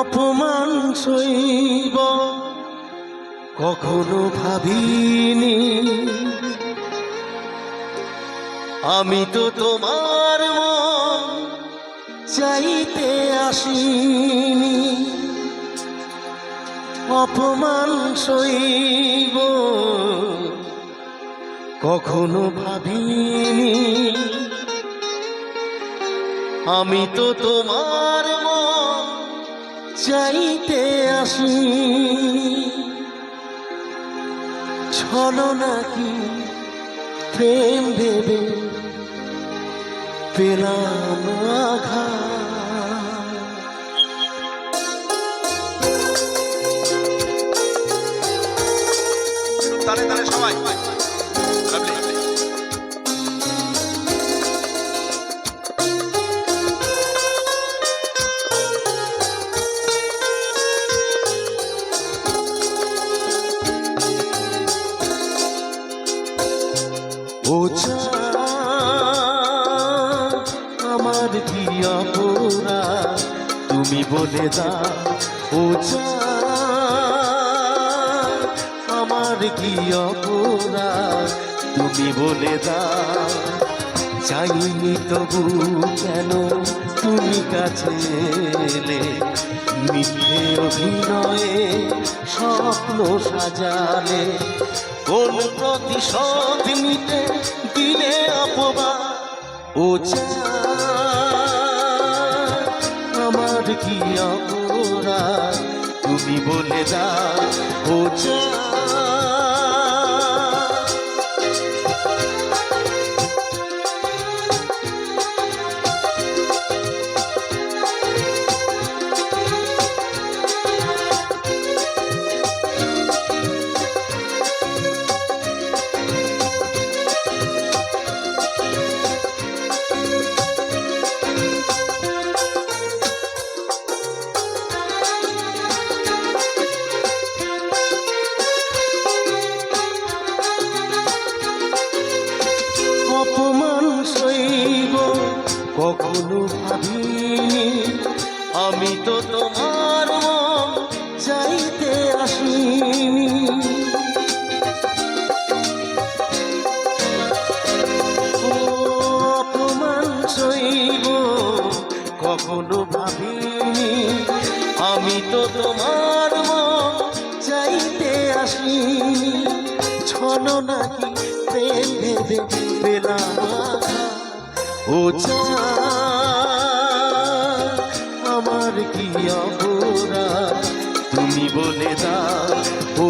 অপমান সইব কখনো ভাবিনি। আমি তো তোমার মন চাইতে আসিনি। অপমান সইব কখনো ভাবিনি। আমি তো তোমার চাইতে আসি। ছলো নাকি প্রেম ভেবে পেলাম আঘাত। তালে তালে সবাই। আমার কি অপরাধ? তুমি বলে দাও ও আমার কি অপরাধ? তুমি বলে দাও চাইনি তবু কেন তুমি কাছে এলে। মিথ্যে অভিনয়ে স্বপ্ন সাজালে। কোন প্রতিশোধ নিতে দিলে অপবাদ? ও চাঁদ, কি অপরাধ তুমি বলে দাও ও চাঁদ, কখনো ভাবিনি। আমি তো তোমার মন চাইতে আসিনি। অপমান সইব, কখনো ভাবিনি। আমি তো তোমার মন চাইতে আসিনি। ছলো নাকি প্রেম ভেবে পেলাম। আমার কি অপরা তুমি বলে দাও ও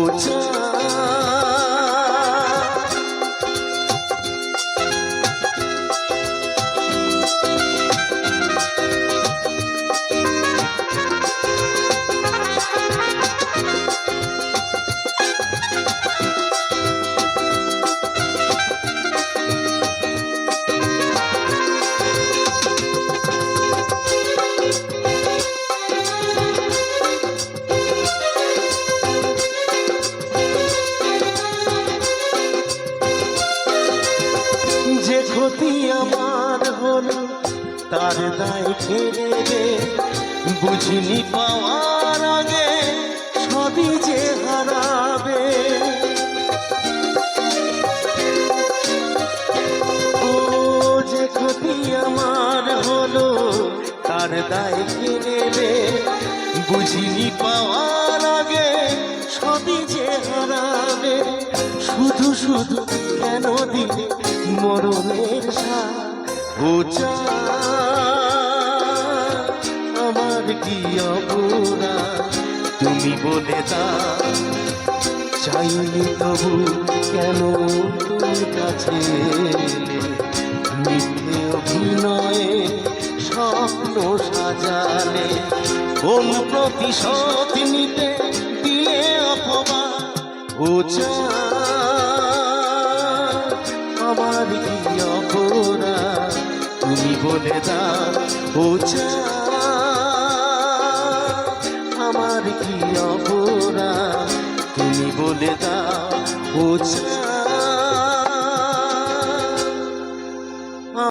তার দায় ফেলে দে। বুঝিনি পাওয়ার আগে সবই যে হারাবে। ও যে ক্ষতি আমার হলো তার দায় ফেলে দে বুঝিনি পাওয়ার আগে সবই যে হারাবে। শুধু শুধু কেন দিলে মরণের সাথ ও চাঁদ, কি অপরাধ তুমি বলে দাও চাইনি তবু কেন কাছে? মিথ্যে অভিনয়ে স্বপ্ন সাজালে কোন প্রতিশোধ নিতে দিলে অপমান ও আমার কি অপরাধ তুমি বলে ও চাঁদ, আমার কি অপরাধ? তুমি বলে দাও চাঁদ,